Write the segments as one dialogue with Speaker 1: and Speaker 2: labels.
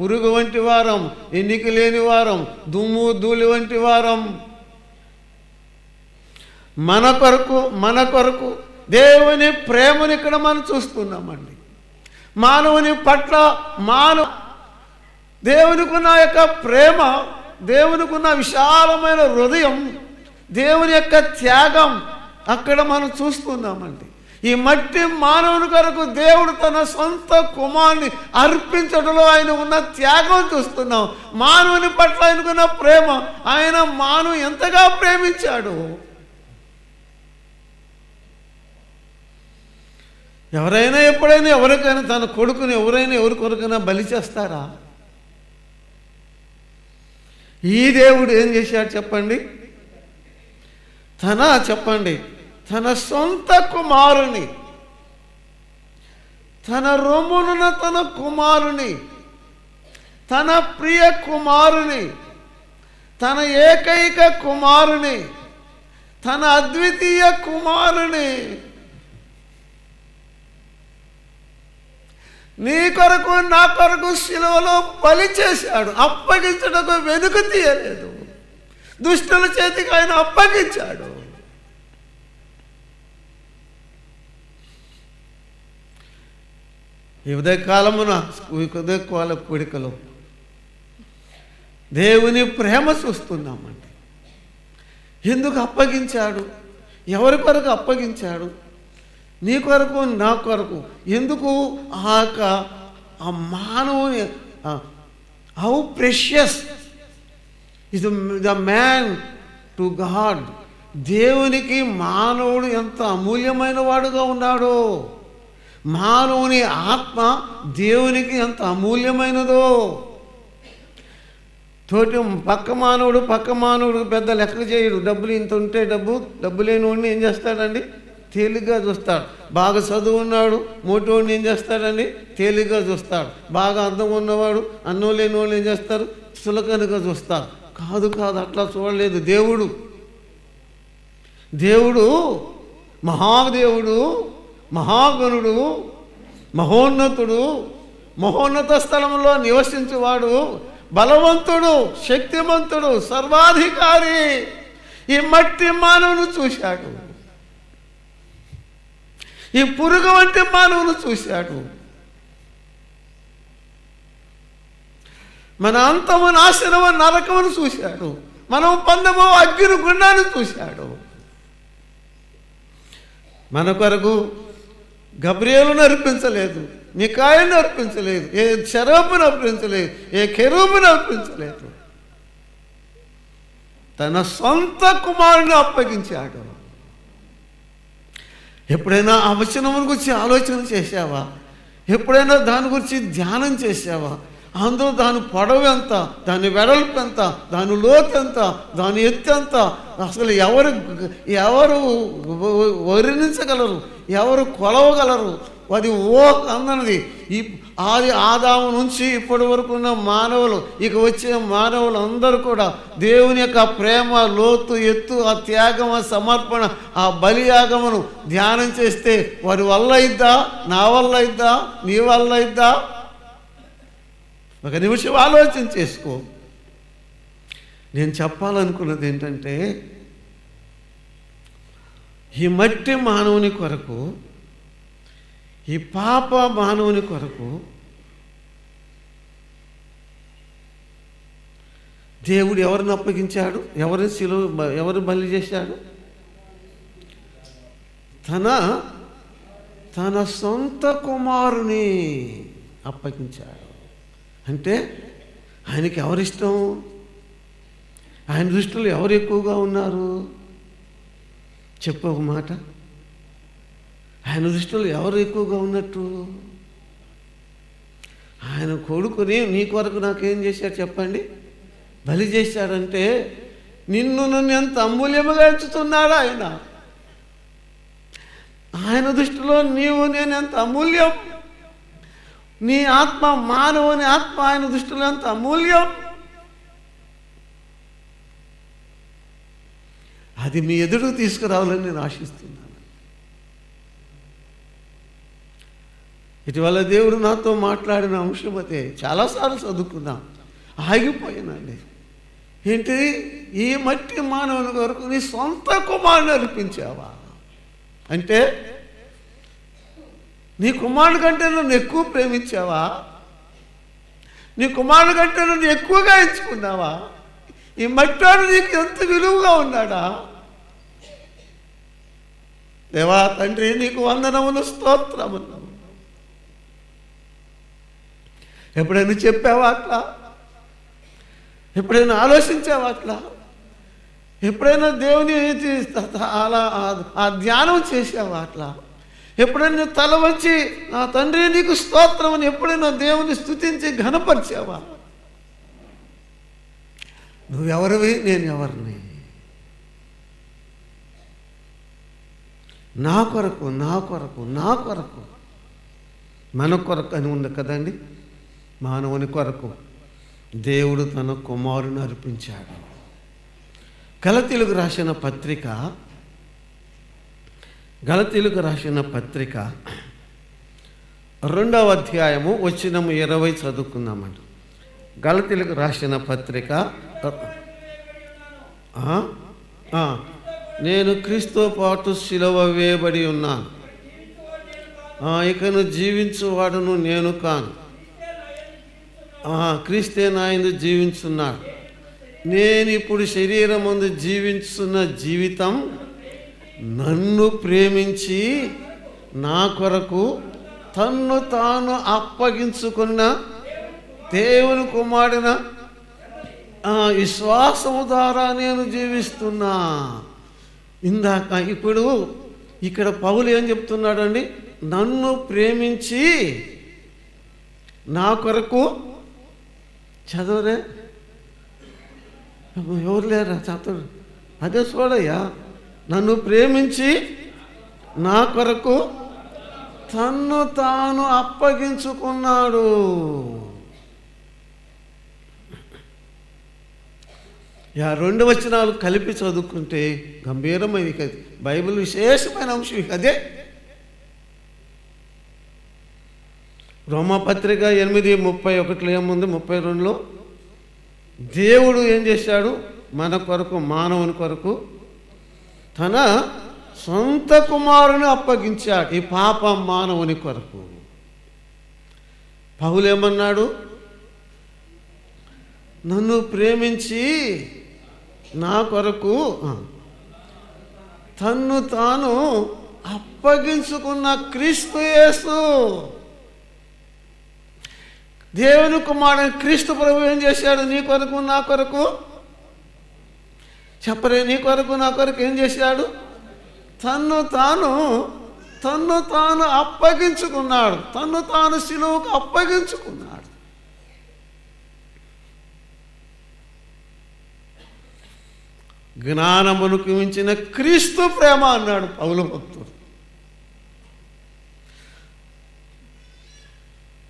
Speaker 1: పురుగు వంటి వారం ఎన్నిక లేని వారం దుమ్ము ధూళి వంటి వారం. మన కొరకు మన కొరకు దేవుని ప్రేమను ఇక్కడ మనం చూస్తున్నామండి. మానవుని పట్ల మానవ దేవునికి ఉన్న యొక్క ప్రేమ దేవునికి ఉన్న విశాలమైన హృదయం దేవుని యొక్క త్యాగం అక్కడ మనం చూస్తున్నామండి. ఈ మట్టి మానవుని కొరకు దేవుడు తన సొంత కుమారుని అర్పించడంలో ఆయన ఉన్న త్యాగం చూస్తున్నాం. మానవుని పట్ల ఆయనకున్న ప్రేమ ఆయన మానవు ఎంతగా ప్రేమించాడు? ఎవరైనా ఎప్పుడైనా ఎవరికైనా తన కొడుకుని ఎవరైనా ఎవరి కొరకైనా బలి చేస్తారా? ఈ దేవుడు ఏం చేశాడు చెప్పండి? తన చెప్పండి. తన సొంత కుమారుని తన రొమ్మునున్న తన కుమారుని తన ప్రియ కుమారుని తన ఏకైక కుమారుని తన అద్వితీయ కుమారుని నీ కొరకు నా కొరకు శిలువలో బలి చేశాడు. అప్పగించడకు వెనుక తీయలేదు. దుష్టుల చేతికి ఆయన అప్పగించాడు. ఈ ఉదయకాలమున ఉదయకాల కోడికలో దేవుని ప్రేమ చూస్తున్నామండి. ఎందుకు అప్పగించాడు? ఎవరి కొరకు అప్పగించాడు? నీ కొరకు నా కొరకు. ఎందుకు? ఆ యొక్క ఆ మానవుని how precious is the man to God దేవునికి మానవుడు ఎంత అమూల్యమైన వాడుగా ఉన్నాడో. మానవుని ఆత్మ దేవునికి ఎంత అమూల్యమైనదో. తోటి పక్క మానవుడు పక్క మానవుడు పెద్ద లెక్క చేయడు. డబ్బులు ఇంత ఉంటే డబ్బు డబ్బు లేని వాడిని ఏం చేస్తాడండి? తేలిగ్గా చూస్తాడు. బాగా చదువు ఉన్నాడు మోటోడిని ఏం చేస్తాడండి? తేలిగ్గా చూస్తాడు. బాగా అందం ఉన్నవాడు అన్నం లేని వాళ్ళు ఏం చేస్తారు? సులకనగా చూస్తారు. కాదు కాదు అట్లా చూడలేదు. దేవుడు దేవుడు మహాదేవుడు మహాగణుడు మహోన్నతుడు మహోన్నత స్థలంలో నివసించువాడు బలవంతుడు శక్తివంతుడు సర్వాధికారి. ఈ మట్టి మానవును చూశాడు. ఈ పురుగు వంటి మానవును చూశాడు. మన అంతము నాశనము నరకమును చూశాడు. మనం పొందమో అగ్ని గుండాన్ని చూశాడు. మన కొరకు గబ్రియేలును అర్పించలేదు మికాయలను అర్పించలేదు ఏ శరపును అర్పించలేదు ఏ కెరూపును అర్పించలేదు. తన సొంత కుమారుని అప్పగించాడు. ఎప్పుడైనా ఆ వచనం గురించి ఆలోచన చేశావా? ఎప్పుడైనా దాని గురించి ధ్యానం చేశావా? అందులో దాని పొడవు ఎంత? దాని వెడల్పు ఎంత? దాని లోతు ఎంత? దాని ఎత్తు ఎంత? అసలు ఎవరు ఎవరు వర్ణించగలరు? ఎవరు కొలవగలరు? అది ఓ అందనది ఈ ఆది ఆదాము నుంచి ఇప్పటి వరకు ఉన్న మానవులు ఇక వచ్చే మానవులు అందరూ కూడా దేవుని యొక్క ప్రేమ లోతు ఎత్తు ఆ త్యాగం ఆ సమర్పణ ఆ బలియాగమును ధ్యానం చేస్తే వారి వల్ల ఇద్దా? నా వల్ల ఇద్దా? నీ వల్ల ఇద్దా? ఒక నిమిషం ఆలోచన చేసుకో. నేను చెప్పాలనుకున్నది ఏంటంటే ఈ మట్టి మానవుని కొరకు ఈ పాప మానవుని కొరకు దేవుడు ఎవరిని అప్పగించాడు? ఎవరిని శిలు ఎవరు బలి చేశాడు? తన తన సొంత కుమారుని అప్పగించాడు. అంటే ఆయనకి ఎవరిష్టం? ఆయన దృష్టిలో ఎవరు ఎక్కువగా ఉన్నారు? చెప్పు ఒక మాట. ఆయన దృష్టిలో ఎవరు ఎక్కువగా ఉన్నట్టు? ఆయన కొడుకుని నీ కొరకు నాకేం చేశాడు చెప్పండి? బలి చేశాడంటే నిన్ను నన్ను ఎంత అమూల్యముగా ఎంచుతున్నాడు ఆయన? ఆయన దృష్టిలో నీవు నేను ఎంత అమూల్యం? నీ ఆత్మ మానవుని ఆత్మ ఆయన దృష్టిలో ఎంత అమూల్యం? అది మీ ఎదురుకు తీసుకురావాలని నేను ఆశిస్తున్నాను. ఇటీవల దేవుడు నాతో మాట్లాడిన అంశం అయితే చాలాసార్లు చదువుకున్నాం ఆగిపోయానండి. ఏంటి? ఈ మట్టి మానవుని కొరకు నీ సొంత కుమారుని అర్పించావా? అంటే నీ కుమారుడు కంటే నన్ను ఎక్కువ ప్రేమించావా? నీ కుమారుడు కంటే నన్ను ఎక్కువగా ఎంచుకున్నావా? ఈ మట్టాడు నీకు ఎంత విలువగా ఉన్నాడా? దేవా తండ్రి నీకు వందనములు స్తోత్రములు. ఎప్పుడైనా చెప్పావా అట్లా? ఎప్పుడైనా ఆలోచించావా అట్లా? ఎప్పుడైనా దేవుని అలా ఆ ధ్యానం చేసావా అట్లా? ఎప్పుడైనా తల వచ్చి నా తండ్రి నీకు స్తోత్రం అని ఎప్పుడైనా దేవుని స్థుతించి ఘనపరిచావా? నువ్వెవరివి? నేను ఎవరిని నా కొరకు నా కొరకు నా కొరకు. మన కొరకు అని ఉంది కదండి. మానవుని కొరకు దేవుడు తన కుమారుని అర్పించాడు. గలతీలకు రాసిన పత్రిక గలతీలకు రాసిన పత్రిక రెండవ అధ్యాయము వచ్చినము ఇరవై చదువుకుందామంట గలతీలకు రాసిన పత్రిక నేను క్రీస్తు పాటు శిలవ వేయబడి ఉన్నాను. ఇకను జీవించువాడును నేను కాను. క్రీస్తే నాయందు జీవించున్నాడు. నేను ఇప్పుడు శరీరం ముందు జీవించున్న జీవితం నన్ను ప్రేమించి నా కొరకు తన్ను తాను అప్పగించుకున్న దేవుని కుమారుడిన విశ్వాసము ద్వారా నేను జీవిస్తున్నా. ఇందాక ఇప్పుడు ఇక్కడ పౌలు ఏం చెప్తున్నాడండి? నన్ను ప్రేమించి నా కొరకు చదవరే ఎవరు లేరా? చదువు అదే చూడయ్యా. నన్ను ప్రేమించి నా కొరకు తన్ను తాను అప్పగించుకున్నాడు. యా రెండు వచనాలు కలిపి చదువుకుంటే గంభీరమైన బైబిల్ విశేషమైన అంశం అదే. రోమపత్రిక ఎనిమిది ముప్పై ఒకటిలో ఏముంది? ముప్పై రెండులో దేవుడు ఏం చేశాడు? మన కొరకు మానవుని కొరకు తన సొంత కుమారుని అప్పగించాడు. ఈ పాప మానవుని కొరకు. పౌలేమన్నాడు? నన్ను ప్రేమించి నా కొరకు తన్ను తాను అప్పగించుకున్న క్రీస్తు యేసు. దేవుని కుమారుడు క్రీస్తు ప్రభు ఏం చేశాడు? నీ కొరకు నా కొరకు? చెప్పరే నీ కొరకు నా కొరకు ఏం చేశాడు? తన్ను తాను తన్ను తాను అప్పగించుకున్నాడు. తన్ను తాను శిలువుకు అప్పగించుకున్నాడు. జ్ఞానమునకు మించిన క్రీస్తు ప్రేమ అన్నాడు పౌలు భక్తుడు.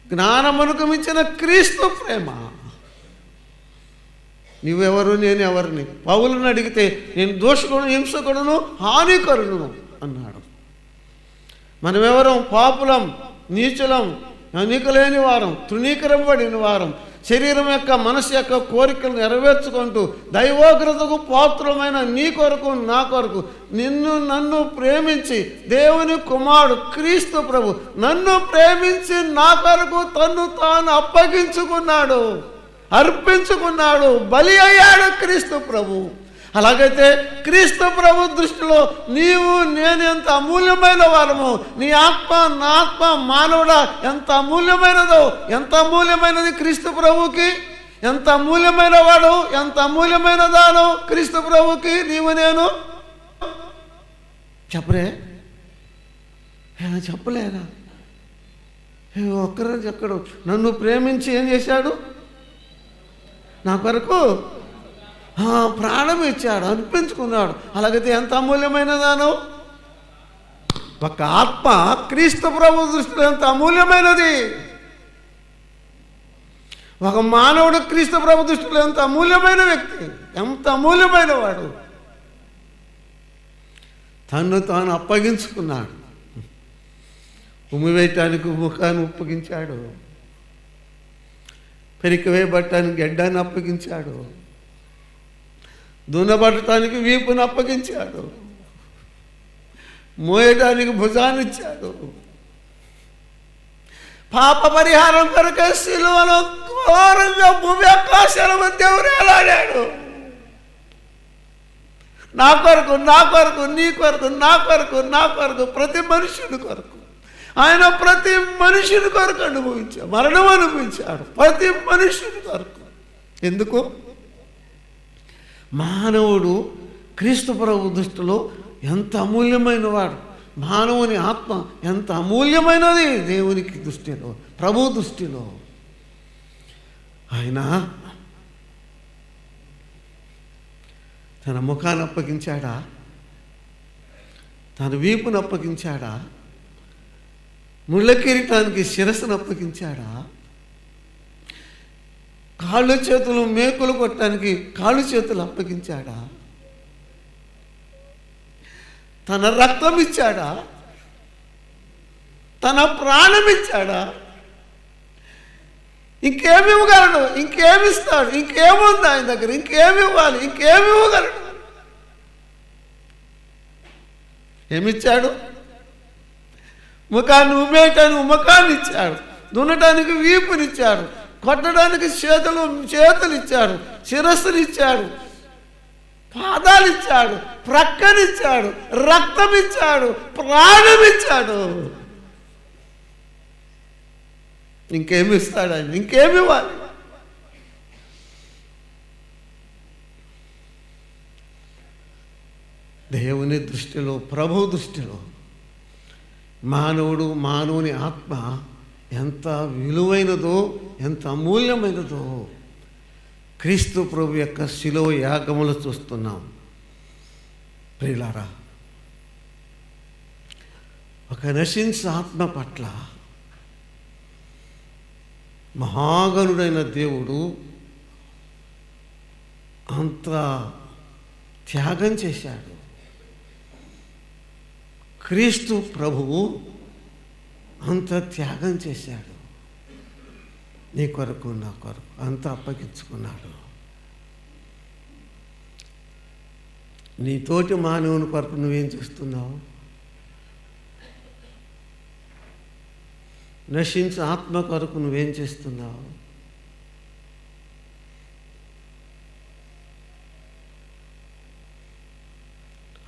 Speaker 1: జ్ఞానమునకు మించిన క్రీస్తు ప్రేమ. నువ్వెవరు నేను ఎవరిని? పౌలను అడిగితే నేను దోషకుడు హింసకుడును హానికరుడును అన్నాడు. మనమెవరం? పాపులం నీచులం ఎన్నికలేని వారం తృణీకరింపబడిన వారం. శరీరం యొక్క మనసు యొక్క కోరికలు నెరవేర్చుకుంటూ దైవోగ్రతకు పాత్రమైన నీ కొరకు నా కొరకు నిన్ను నన్ను ప్రేమించి దేవుని కుమారుడు క్రీస్తు ప్రభు నన్ను ప్రేమించి నా కొరకు తన్ను తాను అప్పగించుకున్నాడు. అర్పించుకున్నాడు. బలి అయ్యాడు క్రీస్తు ప్రభు. అలాగైతే క్రీస్తు ప్రభు దృష్టిలో నీవు నేను ఎంత అమూల్యమైన వారము? నీ ఆత్మ నా ఆత్మ మానవుడా ఎంత అమూల్యమైనదో? ఎంత అమూల్యమైనది క్రీస్తు ప్రభుకి? ఎంత అమూల్యమైన వాడు? ఎంత అమూల్యమైన దాను క్రీస్తు ప్రభుకి? నీవు నేను? చెప్పరే? చెప్పలేరా ఏ, చెక్కడు నన్ను ప్రేమించి ఏం చేశాడు? నా కొరకు ప్రాణం ఇచ్చాడు అనిపించుకున్నాడు అలాగైతే ఎంత అమూల్యమైనదాను ఒక ఆత్మ క్రీస్తు ప్రభు దృష్టిలో ఎంత అమూల్యమైనది? ఒక మానవుడు క్రీస్తు ప్రభు దృష్టిలో ఎంత అమూల్యమైన వ్యక్తి ఎంత అమూల్యమైన వాడు తను తాను అప్పగించుకున్నాడు ఉమ్మివేయటానికి ముఖాన్ని ఉప్పగించాడు. పెరికివేయబట్టానికి గెడ్డాన్ని గడ్డాన్ని అప్పగించాడు. దున్నబట్టడానికి వీపును అప్పగించాడు. మోయడానికి భుజాన్ని ఇచ్చాడు. పాప పరిహారం కొరకే శిలువలో ఘోరంగా భూమి ఆకాశాల మధ్య వేలాడాడు నా కొరకు నా కొరకు నీ కొరకు నా కొరకు నా కొరకు ప్రతి మనుషుని కొరకు. ఆయన ప్రతి మనిషిని కొరకు అనుభవించాడు మరణం అనుభవించాడు ప్రతి మనిషిని కొరకు. ఎందుకు? మానవుడు క్రీస్తు ప్రభు దృష్టిలో ఎంత అమూల్యమైన వాడు. మానవుని ఆత్మ ఎంత అమూల్యమైనది దేవునికి దృష్టిలో ప్రభు దృష్టిలో. ఆయన తన ముఖాన్ని అప్పగించాడా? తన వీపును అప్పగించాడా? ముళ్ళ కిరీటానికి శిరస్సును అప్పగించాడా? కాళ్ళు చేతులు మేకులు కొట్టడానికి కాళ్ళు చేతులు అప్పగించాడా? తన రక్తం ఇచ్చాడా? తన ప్రాణం ఇచ్చాడా? ఇంకేమి ఇవ్వగలడు? ఇంకేమి ఇస్తాడు? ఇంకేముంది ఆయన దగ్గర? ఇంకేమి ఇవ్వాలి? ఇంకేమి ఇవ్వగలడు? ఏమిచ్చాడు? ముఖాన్ని ఉమ్మేయటానికి ముఖాన్ని ఇచ్చాడు దున్నటానికి వీపునిచ్చాడు కొట్టడానికి చేతులు చేతులు ఇచ్చాడు శిరస్సునిచ్చాడు పాదాలిచ్చాడు పాదాలు ఇచ్చాడు ప్రక్కనిచ్చాడు రక్తం ఇచ్చాడు ప్రాణం ఇచ్చాడు ఇంకేమి ఇస్తాడు ఆయన ఇంకేమి ఇవ్వాలి? దేవుని దృష్టిలో ప్రభు దృష్టిలో మానవుడు మానవుని ఆత్మ ఎంత విలువైనదో ఎంత అమూల్యమైనదో క్రీస్తు ప్రభు యొక్క శిలో యాగములు చూస్తున్నాం. ప్రియులారా ఒక నశించ ఆత్మ పట్ల మహాగనుడైన దేవుడు అంత త్యాగం చేశాడు. క్రీస్తు ప్రభువు అంత త్యాగం చేశాడు. నీ కొరకు నా కొరకు అంత అప్పగించుకున్నాడు. నీ తోటి మానవుని కొరకు నువ్వేం చేస్తున్నావు? నశించే ఆత్మ కొరకు నువ్వేం చేస్తున్నావు?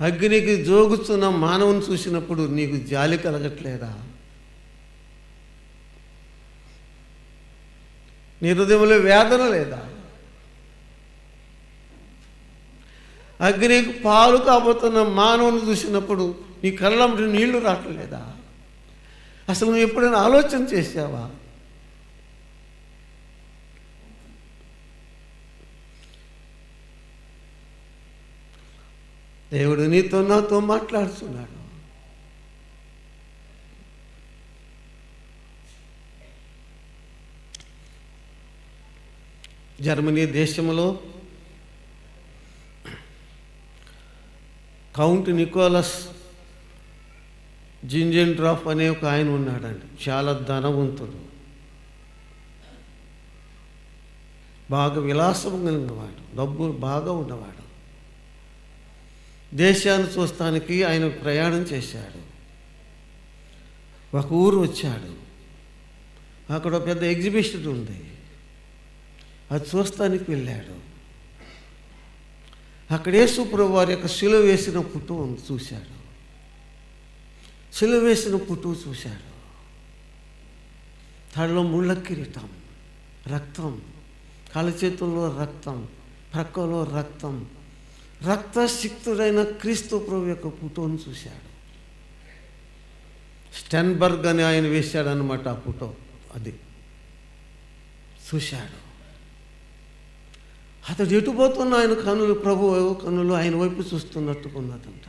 Speaker 1: అగ్నికి జోగుతున్న మానవుని చూసినప్పుడు నీకు జాలి కలగట్లేదా? నీ హృదయంలో వేదన లేదా? అగ్నికి పాలు కాబోతున్న మానవుని చూసినప్పుడు నీ కళ్ళ నీళ్ళు రావట్లేదా? అసలు నువ్వు ఎప్పుడైనా ఆలోచన చేసావా దేవుడు నీతో నాతో మాట్లాడుతున్నాడు. జర్మనీ దేశంలో కౌంట్ నికోలస్ జింజెన్ డ్రాఫ్ అనే ఒక ఆయన ఉన్నాడండి. చాలా ధనవంతుడు. బాగా విలాసం కలిగినవాడు డబ్బు బాగా ఉన్నవాడు. దేశాన్ని చూస్తానికి ఆయన ప్రయాణం చేశాడు. ఒక ఊరు వచ్చాడు. అక్కడ ఒక పెద్ద ఎగ్జిబిషన్ ఉంది. అది చూస్తానికి వెళ్ళాడు. అక్కడ యేసుప్రభు వారి యొక్క శిలువ వేసిన పుట్టు చూశాడు. శిలువ వేసిన పుట్టు చూశాడు. తడలో ముళ్ళ కిరీటం రక్తం కాళ్ళ చేతుల్లో రక్తం ప్రక్కలో రక్తం రక్తసిక్తుడైన క్రీస్తు ప్రభు యొక్క ఫోటోను చూశాడు. స్టెన్బర్గ్ అని ఆయన వేశాడనమాట ఆ ఫోటో అది చూశాడు. అతడు ఎటు పోతున్న ఆయన కనులు ప్రభు కనులు ఆయన వైపు చూస్తున్నట్టుకున్నదంట.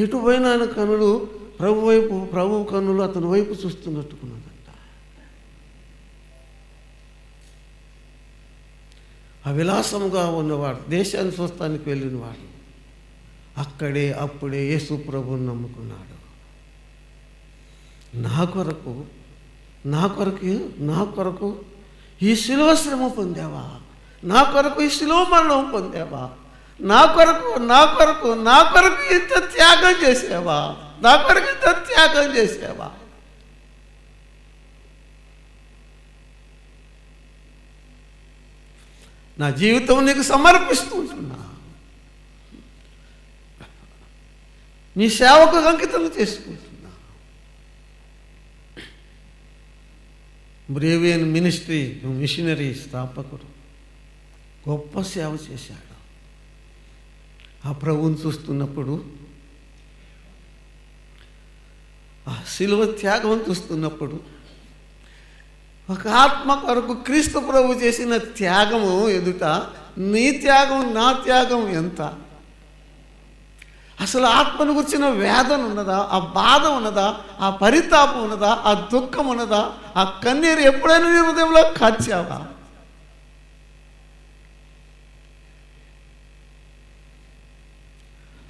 Speaker 1: ఎటు పోయిన ఆయన కనులు ప్రభు వైపు ప్రభు కనులు అతని వైపు చూస్తున్నట్టుకున్నదంట. అవిలాసముగా ఉన్నవాడు దేశాన్ని చూస్తానికి వెళ్ళినవాడు అక్కడే అప్పుడే యేసు ప్రభుని నమ్ముకున్నాడు. నా కొరకు నా కొరకు నా కొరకు ఈ శిలువ శ్రమ పొందావా? నా కొరకు ఈ శిలువ మరణం పొందావా? నా కొరకు నా కొరకు నా కొరకు ఇంత త్యాగం చేసావా? నా కొరకు ఇంత త్యాగం చేసావా? నా జీవితం నీకు సమర్పిస్తూ ఉంటున్నా. నీ సేవకు అంకితం చేసుకుంటున్నా. బ్రేవియన్ మినిస్ట్రీ మిషనరీ స్థాపకుడు. గొప్ప సేవ చేశాడు. ఆ ప్రభువుని చూస్తున్నప్పుడు ఆ శిలువ త్యాగం చూస్తున్నప్పుడు ఒక ఆత్మ కొరకు క్రీస్తు ప్రభు చేసిన త్యాగము ఎదుట నీ త్యాగం నా త్యాగం ఎంత? అసలు ఆత్మను గురించిన వేదన ఉన్నదా? ఆ బాధ ఉన్నదా? ఆ పరితాపం ఉన్నదా? ఆ దుఃఖం ఉన్నదా? ఆ కన్నీరు ఎప్పుడైనా నీ హృదయంలో కార్చావా?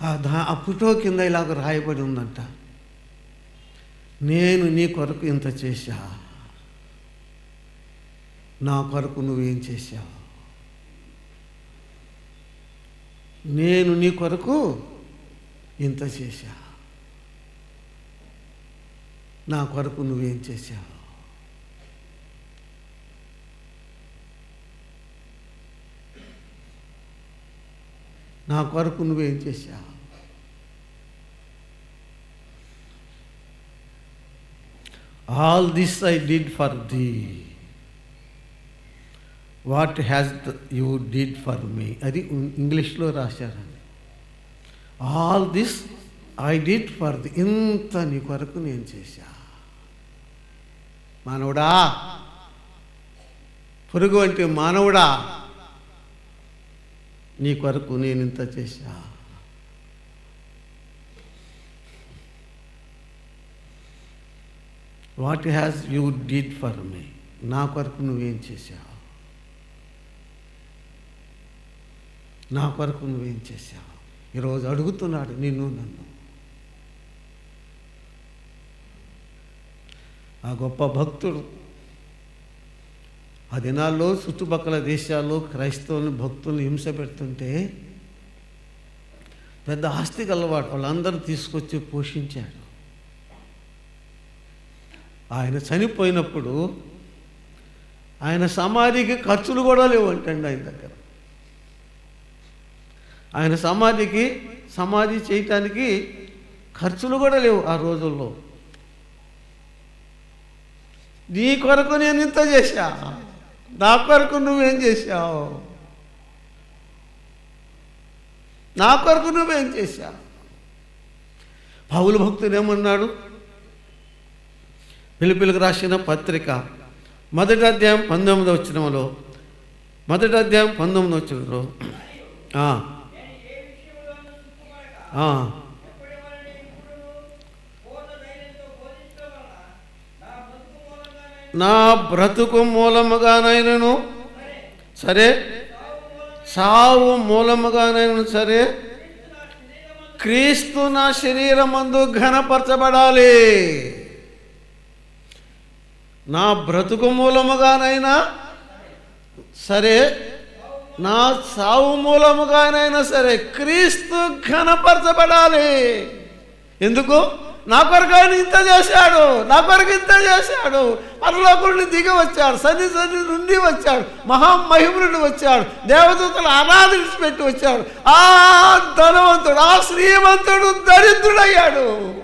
Speaker 1: ఆ దా ఆ కింద ఇలాగ రాయబడి ఉందంట. నేను నీ కొరకు ఇంత చేశా. నా కొరకు నువ్వేం చేశావు? నేను నీ కొరకు ఇంత చేశా. నా కొరకు నువ్వేం చేశావు? నా కొరకు నువ్వేం చేశావు? All this I did for thee what has you did for me అది ఇంగ్లీష్లో రాశారండి. All this I did for the ఇంత నీ కొరకు నేను చేశా. మానవుడా పురుగు అంటే మానవుడా నీ కొరకు నేను ఇంత చేశా. What has you did for me నా కొరకు నువ్వేం చేశావు? నా కొరకు నువ్వేం చేశావు? ఈరోజు అడుగుతున్నాడు నిన్ను నన్ను. ఆ గొప్ప భక్తుడు ఆ దినాల్లో చుట్టుపక్కల దేశాల్లో క్రైస్తవులను భక్తులను హింస పెడుతుంటే పెద్ద ఆస్తి కలవాడు వాళ్ళందరూ తీసుకొచ్చి పోషించాడు. ఆయన చనిపోయినప్పుడు ఆయన సమాధికి ఖర్చులు కూడా లేవంటండి ఆయన దగ్గర. ఆయన సమాధికి సమాధి చేయటానికి ఖర్చులు కూడా లేవు ఆ రోజుల్లో. నీ కొరకు నేను ఇంత చేశా నా కొరకు నువ్వేం చేశావు? నా కొరకు నువ్వేం చేశా పౌలు భక్తుడు ఏమన్నాడు? పిలుపులకు రాసిన పత్రిక మొదటి అధ్యాయం పంతొమ్మిది వచ్చినంలో మొదటి అధ్యాయం పంతొమ్మిది వచ్చినంలో నా బ్రతుకు మూలముగానైనను సరే? సావు మూలముగానైనా సరే? క్రీస్తు నా శరీరమందు ఘనపరచబడాలి. నా బ్రతుకు మూలముగానైనా సరే? నా సావు మూలముగానైనా సరే క్రీస్తు ఘనపరచబడాలి. ఎందుకు? నా కొరకు ఆయన ఇంత చేశాడు నా కొరకు ఇంత చేశాడు. పరలోకుడిని దిగి వచ్చాడు సన్ని సన్ని నుండి వచ్చాడు మహామహిమునుడు వచ్చాడు దేవదూతలు అనాథించి పెట్టి వచ్చాడు. ఆ ధనవంతుడు ఆ శ్రీమంతుడు దరిద్రుడయ్యాడు.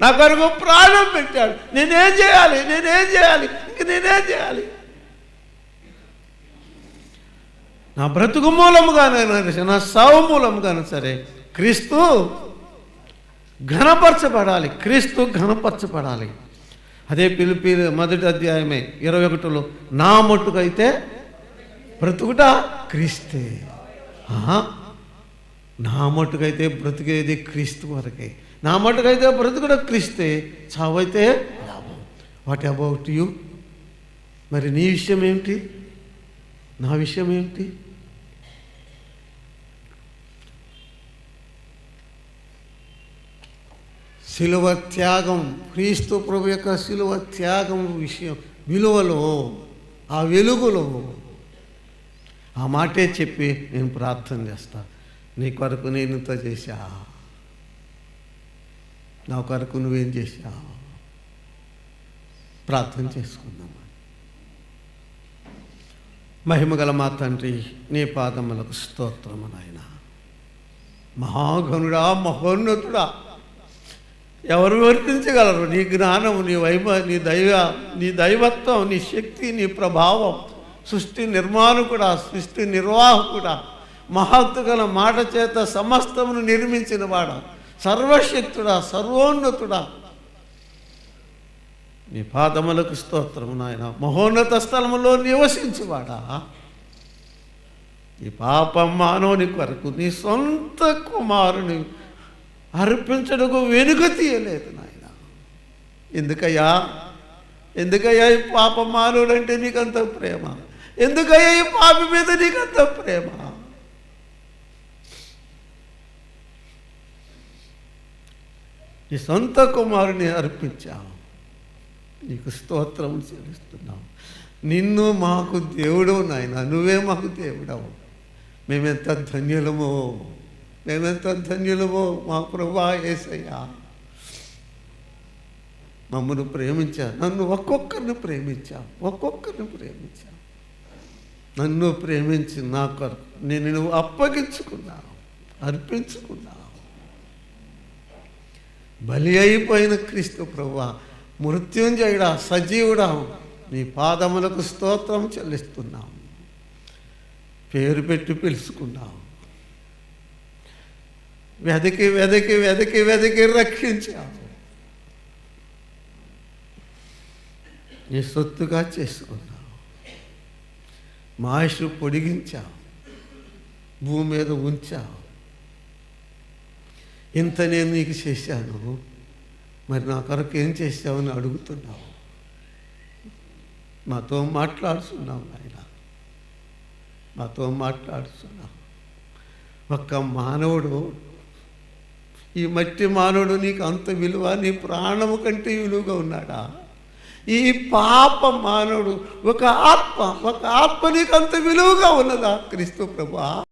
Speaker 1: నా కొరకు ప్రాణం పెట్టాడు. నేనేం చేయాలి? నేనేం చేయాలి? ఇంక నేనేం చేయాలి? నా బ్రతుకు మూలముగానైనా సరే నా సావు మూలముగానే సరే క్రీస్తు ఘనపరచబడాలి. క్రీస్తు ఘనపరచబడాలి. అదే పిలిపి మొదటి అధ్యాయమే ఇరవై ఒకటిలో నా మట్టుకైతే బ్రతుకుట క్రీస్తే. ఆహా. నా మట్టుకైతే బ్రతికేది క్రీస్తు వరకే. నా మట్టుకైతే బ్రతుకుట క్రీస్తే. చావైతే లాభం. వాట్ అబౌట్ యూ మరి నీ విషయం ఏమిటి? నా విషయం ఏమిటి? శిలువ త్యాగం క్రీస్తు ప్రభు యొక్క శిలువ త్యాగం విషయం విలువలో ఆ వెలుగులో. ఆ మాటే చెప్పి నేను ప్రార్థన చేస్తా. నీ కొరకు నేను ఇంత చేశా. నా కొరకు నువ్వేం చేశా? ప్రార్థన చేసుకుందాం. మహిమగల మా తండ్రి నీ పాదములకు స్తోత్రము నాయన. మహాఘనుడా మహోన్నతుడా. ఎవరు వర్తించగలరు? నీ జ్ఞానం నీ వైభ నీ దైవ నీ దైవత్వం నీ శక్తి నీ ప్రభావం సృష్టి నిర్మాణకుడా సృష్టి నిర్వాహకుడా మహత్తు గల మాట చేత సమస్తమును నిర్మించిన వాడ సర్వశక్తుడా సర్వోన్నతుడా. నీ పాదములకు స్తోత్రము నాయన. మహోన్నత స్థలములో నివసించువాడా? ఈ పాపం మానవుని కొరకు నీ సొంత కుమారుని అర్పించడకు వెనుక తీయలేదు నాయన. ఎందుకయ్యా? ఎందుకయ్యా ఈ పాప మానవుడు నీకంత ప్రేమ? ఎందుకయ్యా ఈ పాపి మీద నీకంత ప్రేమ? నీ సొంత కుమారుని అర్పించావు నీకు స్తోత్రం చెల్లిస్తున్నాం. నిన్ను మాకు దేవుడు నాయన. నువ్వే మాకు దేవుడవు. మేమెంత ధన్యులమో? మేమెంత ధన్యులమో మా ప్రభా ఏసయ్యా. మమ్మల్ని ప్రేమించా. నన్ను ఒక్కొక్కరిని ప్రేమించా. ఒక్కొక్కరిని ప్రేమించా. నన్ను ప్రేమించి నా కొరకు నేను నువ్వు అప్పగించుకున్నావు అర్పించుకున్నావు. బలి అయిపోయిన క్రీస్తు ప్రభువా మృత్యుంజయుడా సజీవుడా నీ పాదములకు స్తోత్రం చెల్లిస్తున్నాం పేరు పెట్టి పిలుచుకున్నాం వెదకి వెదకి వెదకి వెదకి రక్షించావు నీ సొత్తుగా చేసుకున్నావు మా ఆయుష్ పొడిగించావు భూమి మీద ఉంచావు ఇంత నేను నీకు చేశాను. మరి నా కొరకు ఏం చేశావని అడుగుతున్నావు. మాతో మాట్లాడుతున్నావు నాయన. మాతో మాట్లాడుతున్నావు. ఒక్క మానవుడు ఈ మట్టి మానవుడు నీకు అంత విలువ నీ ప్రాణము కంటే విలువగా ఉన్నాడా? ఈ పాప మానవుడు ఒక ఆత్మ ఒక ఆత్మ నీకు అంత విలువగా ఉన్నదా? క్రీస్తు ప్రభా